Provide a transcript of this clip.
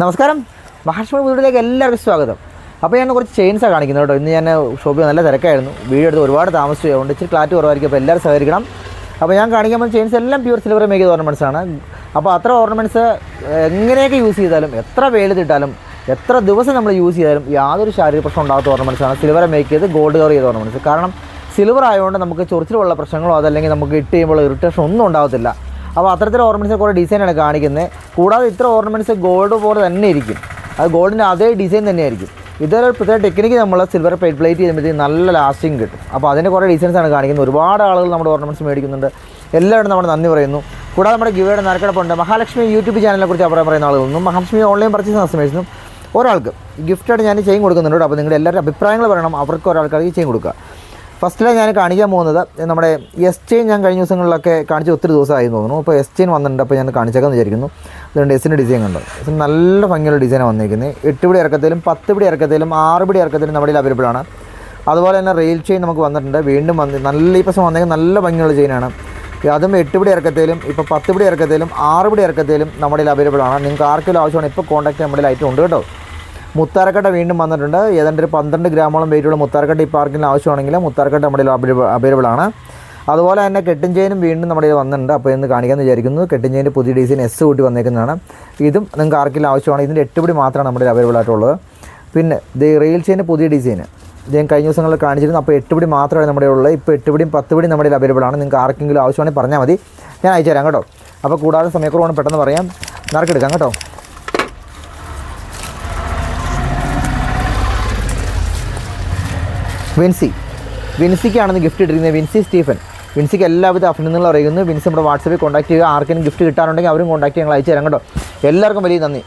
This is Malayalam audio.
നമസ്കാരം. മഹാലക്ഷ്മി വീട്ടിലേക്ക് എല്ലാവർക്കും സ്വാഗതം. അപ്പോൾ ഞാൻ കുറച്ച് ചെയിൻസാണ് കാണിക്കുന്നത് കേട്ടോ. ഇന്ന് ഞാൻ ഷോപ്പിൽ നല്ല തിരക്കായിരുന്നു. വീഡിയോ എടുത്ത് ഒരുപാട് താമസിച്ചു അതുകൊണ്ട് ഇച്ചിരി ക്ലാറ്റ് കുറവായിരിക്കും. അപ്പോൾ എല്ലാവരും സഹകരിക്കണം. അപ്പോൾ ഞാൻ കാണിക്കാൻ പോകുന്ന ചെയിൻസ് എല്ലാം പ്യൂർ സിൽവർ മേക്ക് ചെയ്ത ഓർണമെന്റ്സ് ആണ്. അപ്പോൾ അത്ര ഓർണമെന്റ്സ് എങ്ങനെയൊക്കെ യൂസ് ചെയ്താലും എത്ര വെയിലത്തിട്ടാലും എത്ര ദിവസം നമ്മൾ യൂസ് ചെയ്താലും യാതൊരു ശാരീരിക പ്രശ്നം ഉണ്ടാകാത്ത ഓർണമെന്റ്സ് ആണ്. സിൽവർ മേക്ക് ചെയ്ത് ഗോൾഡ് കവർ ചെയ്ത ഓർണമെന്റ്സ് കാരണം സിൽവർ ആയതുകൊണ്ട് നമുക്ക് ചൊറിച്ചിലുള്ള പ്രശ്നങ്ങളോ അതല്ലെങ്കിൽ നമുക്ക് ഇട്ട് ചെയ്യുമ്പോൾ ഇറിറ്റേഷൻ ഒന്നും ഉണ്ടാകത്തില്ല അപ്പോൾ അത്തരത്തിലുള്ള ഓർണമെന്റ്സ് കുറേ ഡിസൈനാണ് കാണിക്കുന്നത്. കൂടാതെ ഇത്ര ഓർണമെന്റ്സ് ഗോൾഡ് പോലെ തന്നെ ഇരിക്കും. അത് ഗോൾഡിന്റെ അതേ ഡിസൈൻ തന്നെയായിരിക്കും. ഇതൊരു പ്രത്യേക ടെക്നിക്ക് നമ്മൾ സിൽവർ പ്ലേറ്റ് പ്ലേറ്റ് ചെയ്യുമ്പോഴത്തേക്കും നല്ല ലാസ്റ്റിംഗ് കിട്ടും. അപ്പോൾ അതിന്റെ കുറേ ഡിസൈൻസ് ആണ് കാണിക്കുന്നത്. ഒരുപാട് ആളുകൾ നമ്മുടെ ഓർണമെന്റ്സ് മേടിക്കുന്നുണ്ട്. എല്ലാവരും നമ്മൾ നന്ദി പറയുന്നു. കൂടാതെ നമ്മുടെ ഗിവയുടെ നറുക്കെടുപ്പുണ്ട് മഹാലക്ഷ്മി യൂട്യൂബ് ചാനലിനെ കുറിച്ച് അഭിപ്രായം പറയുന്ന ആളുകളൊന്നും മഹാലക്ഷ്മി ഓൺലൈൻ പർച്ചേസ് കസ്റ്റമേഴ്സിനും ഒരാൾക്ക് ഗിഫ്റ്റായിട്ട് ഞാൻ ചെയിൻ കൊടുക്കുന്നുണ്ട് അപ്പോൾ നിങ്ങളുടെ എല്ലാവരുടെ അഭിപ്രായങ്ങൾ പറയണം. അവർക്ക് ഒരാൾക്കാർക്ക് ചെയിൻ കൊടുക്കുക. ഫസ്റ്റിലെ ഞാൻ കാണിക്കാൻ പോകുന്നത്. നമ്മുടെ എസ് ചെയിൻ ഞാൻ കഴിഞ്ഞ ദിവസങ്ങളിലൊക്കെ കാണിച്ച് ഒത്തിരി ദിവസമായി തോന്നുന്നു. അപ്പോൾ എസ് ചെയിൻ വന്നിട്ടുണ്ട് അപ്പോൾ ഞാൻ കാണിച്ചേക്കാന്ന് വിചാരിക്കുന്നു. അതുകൊണ്ട് എസിന്റെ ഡിസൈൻ കണ്ടു? നല്ല ഭംഗിയുള്ള ഡിസൈൻ വന്നിരിക്കുന്നത് എട്ട് പിടി ഇറക്കത്തിലും പത്ത് പിടി ഇറക്കത്തിലും ആറ് പിടി ഇറക്കത്തിലും നമ്മുടെ അവൈലബിൾ ആണ്. അതുപോലെ തന്നെ റെയിൽ ചെയിൻ നമുക്ക് വന്നിട്ടുണ്ട്. വീണ്ടും വന്ന് നല്ല ഈ പ്രശ്നം വന്നെങ്കിൽ നല്ല ഭംഗിയുള്ള ചെയിനാണ് അതും എട്ട് പിടി ഇറക്കത്തിലും ഇപ്പോൾ പത്ത് പിടി ഇറക്കത്തിലും ആറ് പിടി ഇറക്കത്തിലും നമ്മുടെ അവൈലബിൾ ആണ്. നിങ്ങൾക്ക് ആർക്കെങ്കിലും ആവശ്യമാണ് ഇപ്പോൾ കോൺടാക്ട് നമ്മുടെ ലൈറ്റ് ഉണ്ട് കേട്ടോ. മുത്താരക്കട്ട വീണ്ടും വന്നിട്ടുണ്ട്. ഏതാണ്ട് ഒരു പന്ത്രണ്ട് ഗ്രാമോളം വെയിറ്റുള്ള മുത്താരക്കട്ട ഈ പാർക്കിന് ആവശ്യമാണെങ്കിൽ മുത്താരക്കട്ട നമ്മുടെ അവൈലബിൾ ആണ്. അതുപോലെ തന്നെ കെട്ടിൻ ചെയിനും വീണ്ടും നമ്മുടെ വന്നിട്ടുണ്ട്. അപ്പോൾ ഇന്ന് കാണിക്കാമെന്ന് വിചാരിക്കുന്നു. കെട്ടിൻ ചെയിന്റെ പുതിയ ഡിസൈൻ എസ് കൂട്ടി വന്നേക്കുന്നതാണ്. ഇതും നിങ്ങൾക്ക് ആർക്കെങ്കിലും ആവശ്യമാണ്. ഇതിന്റെ എട്ട് പിടി മാത്രമാണ് നമ്മുടെ അവൈലബിൾ ആയിട്ടുള്ളത്. പിന്നെ ഇത് റെയിൽ ചെയിന്റെ പുതിയ ഡിസൈൻ ഞാൻ കഴിഞ്ഞ ദിവസങ്ങളിൽ കാണിച്ചിരുന്നു. അപ്പോൾ എട്ട് പിടി മാത്രമാണ് നമ്മുടെ ഉള്ളത്. ഇപ്പോൾ എട്ട് പിടിയും പത്ത് പിടിയും നമ്മുടെ അവൈലബിൾ ആണ്. നിങ്ങൾക്ക് ആർക്കെങ്കിലും ആവശ്യമാണെങ്കിൽ പറഞ്ഞാൽ മതി. ഞാൻ അയച്ചു തരാം കേട്ടോ. അപ്പോൾ കൂടാതെ സമയക്കുറവാണ്. പെട്ടെന്ന് പറയാം. നറുക്കെടുക്കാം കേട്ടോ. വിൻസി. വിൻസിക്കാണെന്ന് ഗിഫ്റ്റ് ഇട്ടിരിക്കുന്നത് വിൻസി സ്റ്റീഫൻ. വിൻസിക്ക് എല്ലാവിധ അഭിനന്ദനങ്ങളും അറിയിക്കുന്നു. വിൻസി നമ്മുടെ വാട്സപ്പിൽ കോൺടാക്ട് ചെയ്യുക. ആർക്കെങ്കിലും ഗിഫ്റ്റ് കിട്ടാനുണ്ടെങ്കിൽ അവരും കോൺടാക്ട് ഞങ്ങൾ അയച്ചു തരാം കേട്ടോ. എല്ലാവർക്കും വലിയ നന്ദി.